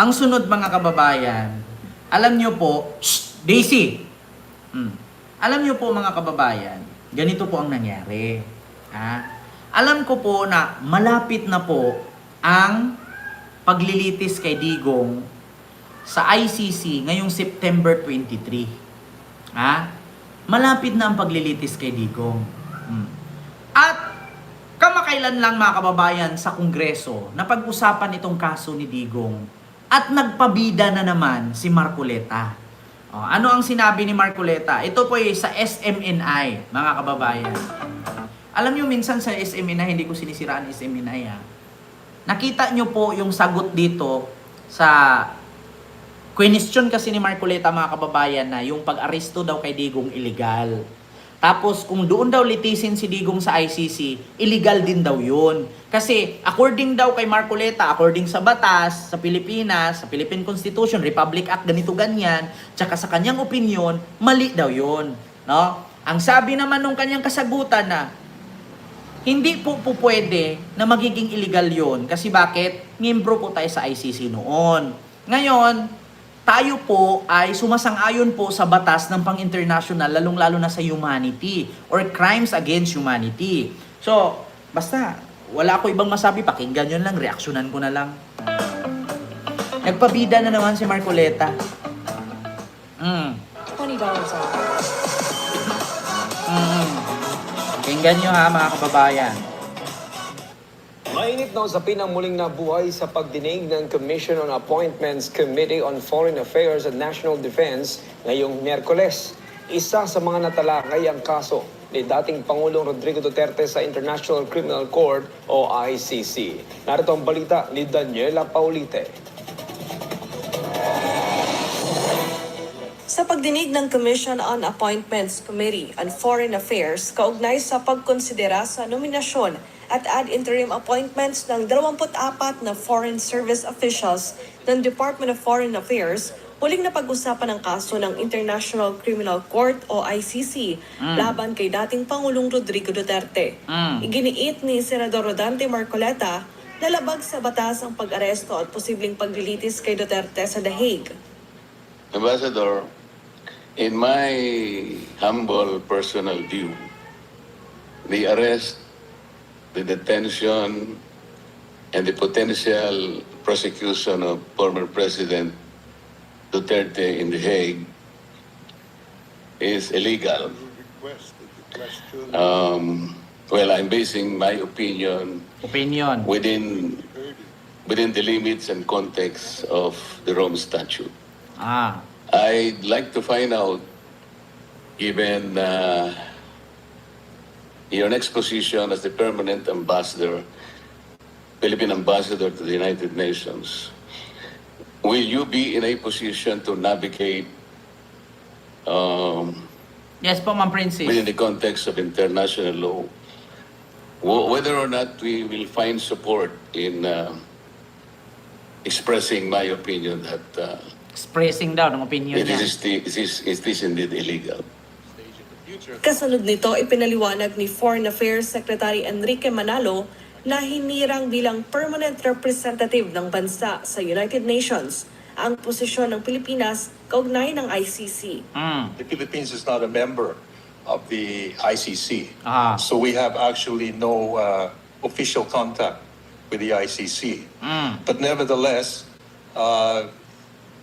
Ang sunod mga kababayan, alam nyo po, Shh, Daisy! Hmm. Alam nyo po mga kababayan, ganito po ang nangyari. Ha? Alam ko po na malapit na po ang paglilitis kay Digong sa ICC ngayong September 23. Ha? Malapit na ang paglilitis kay Digong. Hmm. At kamakailan lang mga kababayan sa Kongreso na pag-usapan itong kaso ni Digong at nagpabida na naman si Marcoleta. O, ano ang sinabi ni Marcoleta? Ito po ay sa SMNI, mga kababayan. Alam nyo, minsan sa SMNI, hindi ko sinisiraan SMNI ha. Nakita nyo po yung sagot dito sa question kasi ni Marcoleta mga kababayan na yung pag-aresto daw kay Digong illegal. Tapos kung doon daw litisin si Digong sa ICC, illegal din daw yun. Kasi according daw kay Marcoleta, according sa batas, sa Pilipinas, sa Philippine Constitution, Republic Act, ganito ganyan, tsaka sa kanyang opinion, mali daw yun. No? Ang sabi naman nung kanyang kasagutan na, hindi po po pwede na magiging illegal yon Kasi bakit? Miyembro po tayo sa ICC noon. Ngayon, tayo po ay sumasang-ayon po sa batas ng pang-international, lalong-lalo na sa humanity or crimes against humanity. So, basta, wala ako ibang masabi, pakinggan yun lang, reaksyonan ko na lang. Nagpabida na naman si Marcoleta. Mm. $20 off. Mm. Pakinggan nyo ha, mga kababayan. Mainit na usapin ang muling nabuhay sa pagdinig ng Commission on Appointments Committee on Foreign Affairs and National Defense ngayong Miyerkules. Isa sa mga natalakay ang kaso ni dating Pangulong Rodrigo Duterte sa International Criminal Court o ICC. Narito ang balita ni Daniela Paulite. Sa pagdinig ng Commission on Appointments Committee on Foreign Affairs kaugnay sa pagkonsidera sa nominasyon at ad interim appointments ng 24 na foreign service officials ng Department of Foreign Affairs, huling na pag-usapan ang kaso ng International Criminal Court o ICC laban kay dating Pangulong Rodrigo Duterte. Mm. Iginiit ni Senador Rodante Marcoleta na labag sa batas ang pag-aresto at posibleng paglilitis kay Duterte sa The Hague. Ambassador, in my humble personal view, the arrest, the detention, and the potential prosecution of former President Duterte in The Hague is illegal. Um, well, I'm basing my opinion Opinion. within within the limits and context of the Rome Statute. Ah. I'd like to find out, given uh, your next position as the permanent ambassador, Philippine ambassador to the United Nations, will you be in a position to navigate um, Yes po, Ma'am Princess. within the context of international law, wh- whether or not we will find support in uh, expressing my opinion that uh, Expressing daw ng opinion it niya. is, it is, it is indeed illegal. Kasunod nito, ipinaliwanag ni Foreign Affairs Secretary Enrique Manalo na hinirang bilang permanent representative ng bansa sa United Nations ang posisyon ng Pilipinas kaugnay ng ICC. Mm. The Philippines is not a member of the ICC. Ah. So we have actually no uh, official contact with the ICC. Mm. But nevertheless, uh,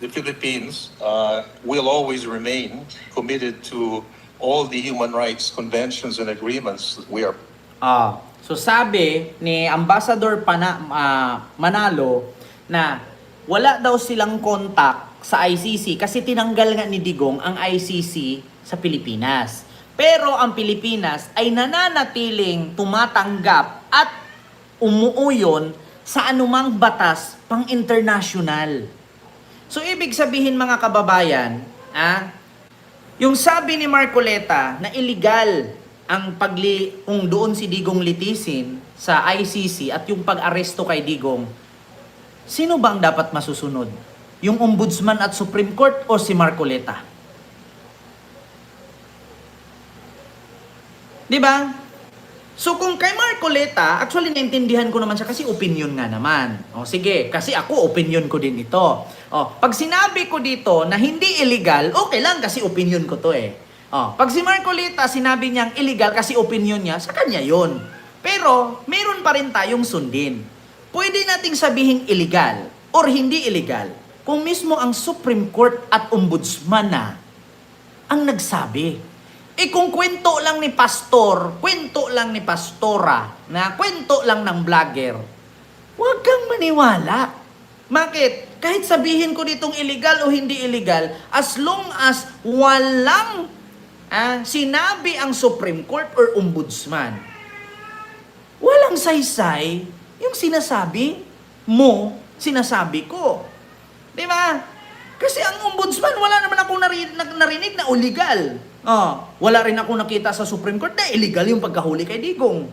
the Philippines uh, will always remain committed to all the human rights conventions and agreements that we are Ah, so sabi ni Ambassador Pana, ah, Manalo na wala daw silang contact sa ICC kasi tinanggal nga ni Digong ang ICC sa Pilipinas. Pero ang Pilipinas ay nananatiling tumatanggap at umuuyon sa anumang batas pang-international. So ibig sabihin mga kababayan, ah, yung sabi ni Marcoleta na illegal ang pagli kung doon si Digong litisin sa ICC at yung pag-aresto kay Digong, sino bang dapat masusunod? Yung Ombudsman at Supreme Court o si Marcoleta? 'Di ba? So kung kay Marcoleta, actually naintindihan ko naman siya kasi opinion nga naman. O sige, kasi ako opinion ko din ito. O, pag sinabi ko dito na hindi illegal, okay lang kasi opinion ko to eh. O, pag si Marcoleta sinabi niyang illegal kasi opinion niya, sa kanya yon. Pero meron pa rin tayong sundin. Pwede nating sabihing illegal or hindi illegal kung mismo ang Supreme Court at Ombudsman na ang nagsabi. Eh kung kwento lang ni pastor, kwento lang ni pastora, na kwento lang ng vlogger, huwag kang maniwala. Bakit? Kahit sabihin ko ditong illegal o hindi illegal, as long as walang ah, sinabi ang Supreme Court or Ombudsman, walang saysay yung sinasabi mo, sinasabi ko. Di ba? Kasi ang ombudsman, wala naman ako narinig, narinig na illegal. Oh, wala rin ako nakita sa Supreme Court na illegal yung pagkahuli kay Digong.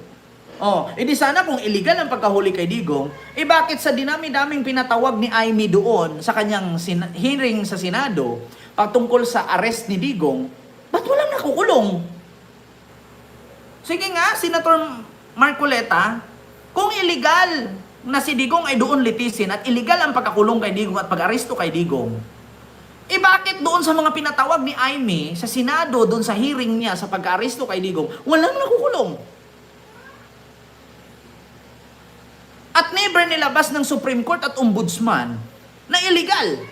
Oh, edi sana kung illegal ang pagkahuli kay Digong, eh bakit sa dinami-daming pinatawag ni Amy doon sa kanyang sin- hearing sa Senado patungkol sa arrest ni Digong, ba't walang nakukulong? Sige nga, Senator Marcoleta, kung illegal na si Digong ay doon litisin at illegal ang pagkakulong kay Digong at pag-aresto kay Digong, eh bakit doon sa mga pinatawag ni Aimee sa Senado, doon sa hearing niya sa pag-aresto kay Digong, walang nakukulong? At never nilabas ng Supreme Court at Ombudsman na illegal.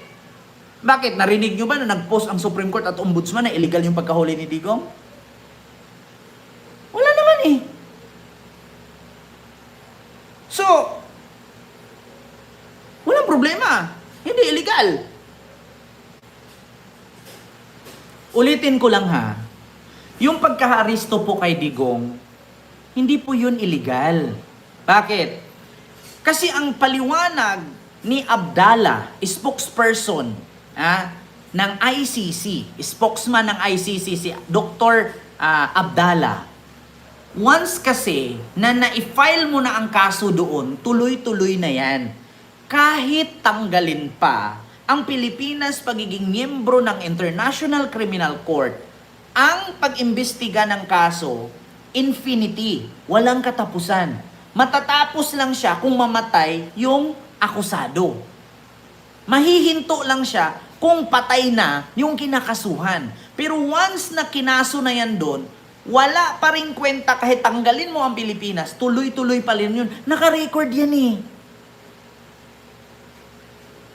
Bakit? Narinig nyo ba na nag-post ang Supreme Court at Ombudsman na illegal yung pagkahuli ni Digong? Wala naman eh. So, walang problema. Hindi illegal. Ulitin ko lang ha. Yung pagkaharisto po kay Digong, hindi po yun illegal. Bakit? Kasi ang paliwanag ni Abdala, spokesperson ah, ng ICC, spokesman ng ICC, si Dr. ah, Abdala, Once kasi na na-file mo na ang kaso doon, tuloy-tuloy na yan. Kahit tanggalin pa ang Pilipinas pagiging miyembro ng International Criminal Court, ang pag-imbestiga ng kaso, infinity, walang katapusan. Matatapos lang siya kung mamatay yung akusado. Mahihinto lang siya kung patay na yung kinakasuhan. Pero once na kinaso na yan doon, wala pa rin kwenta kahit tanggalin mo ang Pilipinas, tuloy-tuloy pa rin yun. Naka-record yan eh.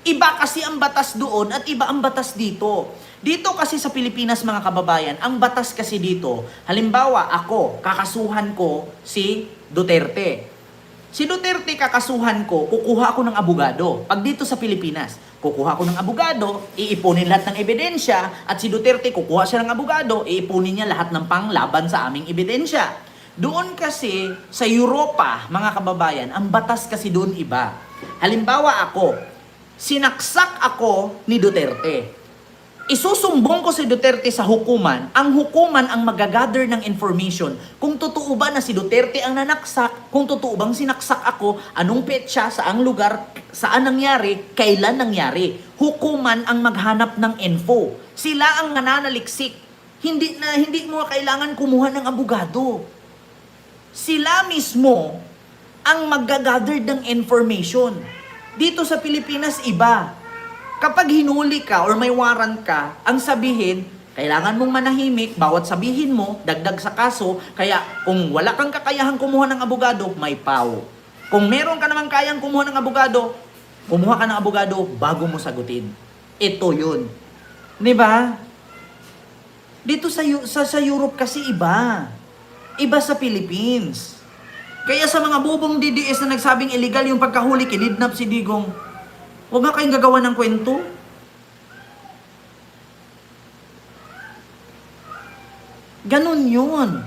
Iba kasi ang batas doon at iba ang batas dito. Dito kasi sa Pilipinas mga kababayan, ang batas kasi dito, halimbawa ako, kakasuhan ko si Duterte. Si Duterte kakasuhan ko, kukuha ako ng abogado. Pag dito sa Pilipinas, kukuha ako ng abogado, iipunin lahat ng ebidensya, at si Duterte kukuha siya ng abogado, iipunin niya lahat ng panglaban sa aming ebidensya. Doon kasi sa Europa, mga kababayan, ang batas kasi doon iba. Halimbawa ako, sinaksak ako ni Duterte. Isusumbong ko si Duterte sa hukuman, ang hukuman ang magagather ng information kung totoo ba na si Duterte ang nanaksak, kung totoo bang sinaksak ako, anong petsa, saang lugar, saan nangyari, kailan nangyari. Hukuman ang maghanap ng info. Sila ang nananaliksik. Hindi na hindi mo kailangan kumuha ng abogado. Sila mismo ang magagather ng information. Dito sa Pilipinas, iba. Kapag hinuli ka or may warrant ka, ang sabihin, kailangan mong manahimik, bawat sabihin mo, dagdag sa kaso, kaya kung wala kang kakayahang kumuha ng abogado, may pau. Kung meron ka naman kayang kumuha ng abogado, kumuha ka ng abogado bago mo sagutin. Ito yun. Di ba? Dito sa, sa, sa Europe kasi iba. Iba sa Philippines. Kaya sa mga bubong DDS na nagsabing illegal yung pagkahuli, kinidnap si Digong, huwag nga kayong gagawa ng kwento. Ganon yun.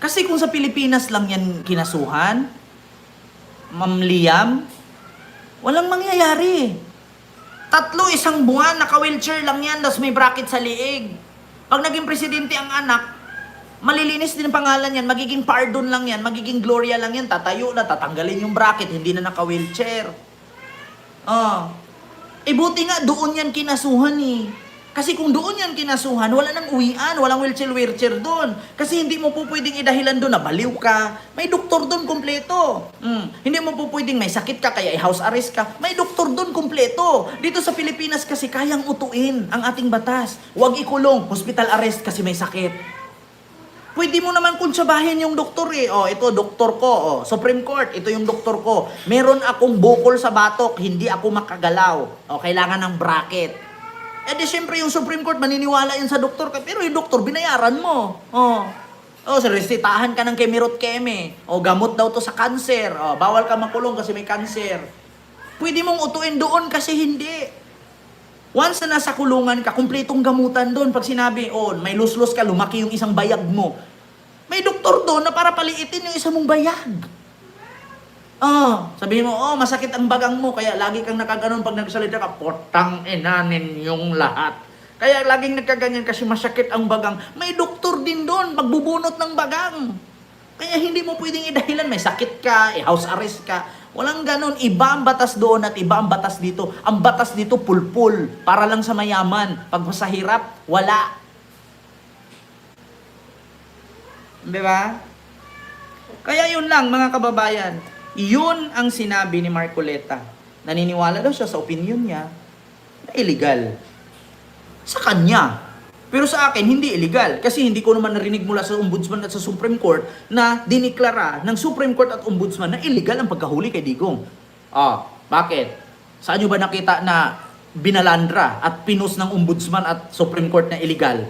Kasi kung sa Pilipinas lang yan kinasuhan, Ma'am Liam, walang mangyayari. Tatlo, isang buwan, naka-wheelchair lang yan, tapos may bracket sa liig. Pag naging presidente ang anak, malilinis din ang pangalan yan, magiging pardon lang yan, magiging gloria lang yan, tatayo na, tatanggalin yung bracket, hindi na naka-wheelchair. Ah. Eh buti nga, doon yan kinasuhan eh. Kasi kung doon yan kinasuhan, wala nang uwian, walang wheelchair-wheelchair doon. Kasi hindi mo po pwedeng idahilan doon na baliw ka. May doktor doon kompleto. Mm. Hindi mo po pwedeng may sakit ka kaya i-house arrest ka. May doktor doon kompleto. Dito sa Pilipinas kasi kayang utuin ang ating batas. Huwag ikulong, hospital arrest kasi may sakit. Pwede mo naman kuntsabahin yung doktor eh. Oh, ito doktor ko. Oh, Supreme Court, ito yung doktor ko. Meron akong bukol sa batok, hindi ako makagalaw. Oh, kailangan ng bracket. Eh di syempre yung Supreme Court maniniwala yun sa doktor ka. Pero yung doktor, binayaran mo. Oh. Oh, resitahan ka ng kemirot keme. O gamot daw to sa cancer. Oh, bawal ka makulong kasi may cancer. Pwede mong utuin doon kasi hindi. Once na nasa kulungan ka, kumpletong gamutan doon. Pag sinabi, oh, may luslus ka, lumaki yung isang bayag mo. May doktor doon na para paliitin yung isang mong bayag. Oh, sabihin mo, oh, masakit ang bagang mo, kaya lagi kang nakaganon pag nagsalita ka, potang inanin yung lahat. Kaya laging nagkaganyan kasi masakit ang bagang. May doktor din doon, magbubunot ng bagang. Kaya hindi mo pwedeng idahilan, may sakit ka, i-house arrest ka. Walang ganon. Iba ang batas doon at iba ang batas dito. Ang batas dito pulpul, para lang sa mayaman. Pag sa hirap, wala. Di ba? Kaya yun lang, mga kababayan. Yun ang sinabi ni Marcoleta. Naniniwala daw siya sa opinion niya na illegal. Sa kanya. Pero sa akin, hindi illegal. Kasi hindi ko naman narinig mula sa Ombudsman at sa Supreme Court na diniklara ng Supreme Court at Ombudsman na illegal ang pagkahuli kay Digong. Ah, bakit? Saan nyo ba nakita na binalandra at pinus ng Ombudsman at Supreme Court na illegal?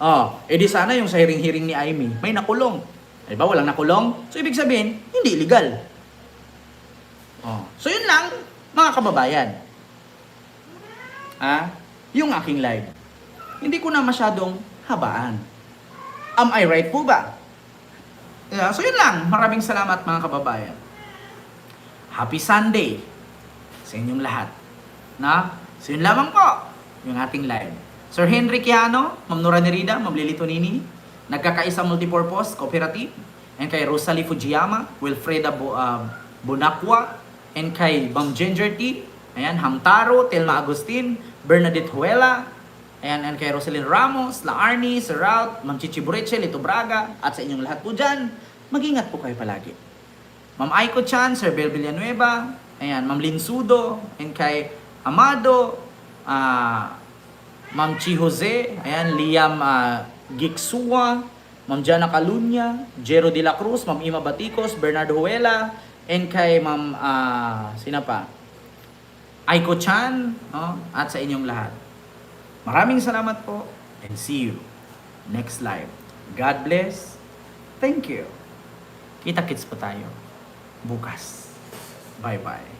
Ah, edi sana yung sa hearing-hearing ni Amy, may nakulong. Di ba, walang nakulong? So, ibig sabihin, hindi illegal. Oh. So, yun lang, mga kababayan. Ah, yung aking live. Hindi ko na masyadong habaan. Am I right po ba? Yeah, so, yun lang. Maraming salamat, mga kababayan. Happy Sunday sa inyong lahat. Na? So, yun lamang po yung ating live. Sir Henry Kiano, Ma'am Nora Nerida, Ma'am Lili Tonini, nagkakaisa multipurpose cooperative, and kay Rosalie Fujiyama, Wilfreda Bu- uh, Bonacqua, and kay Ma'am Ginger T, ayan, Hamtaro, Telma Agustin, Bernadette Huela, ayan, and kay Rosalyn Ramos, La Arnie, Sir Raut, Ma'am Chichi Buriche, Lito Braga, at sa inyong lahat po dyan, mag-ingat po kayo palagi. Ma'am Aiko Chan, Sir Bel Villanueva, ayan, Ma'am Lin Sudo, and kay Amado, ah, Ma'am Chi Jose, ayan, Liam ah, Giksua, Ma'am Jana Calunya, Jero de la Cruz, Ma'am Ima Baticos, Bernardo Huela, and kay Ma'am, ah, sina pa? Aiko Chan, no? at sa inyong lahat. Maraming salamat po, and see you next live. God bless. Thank you. Kita-kits pa tayo bukas. Bye-bye.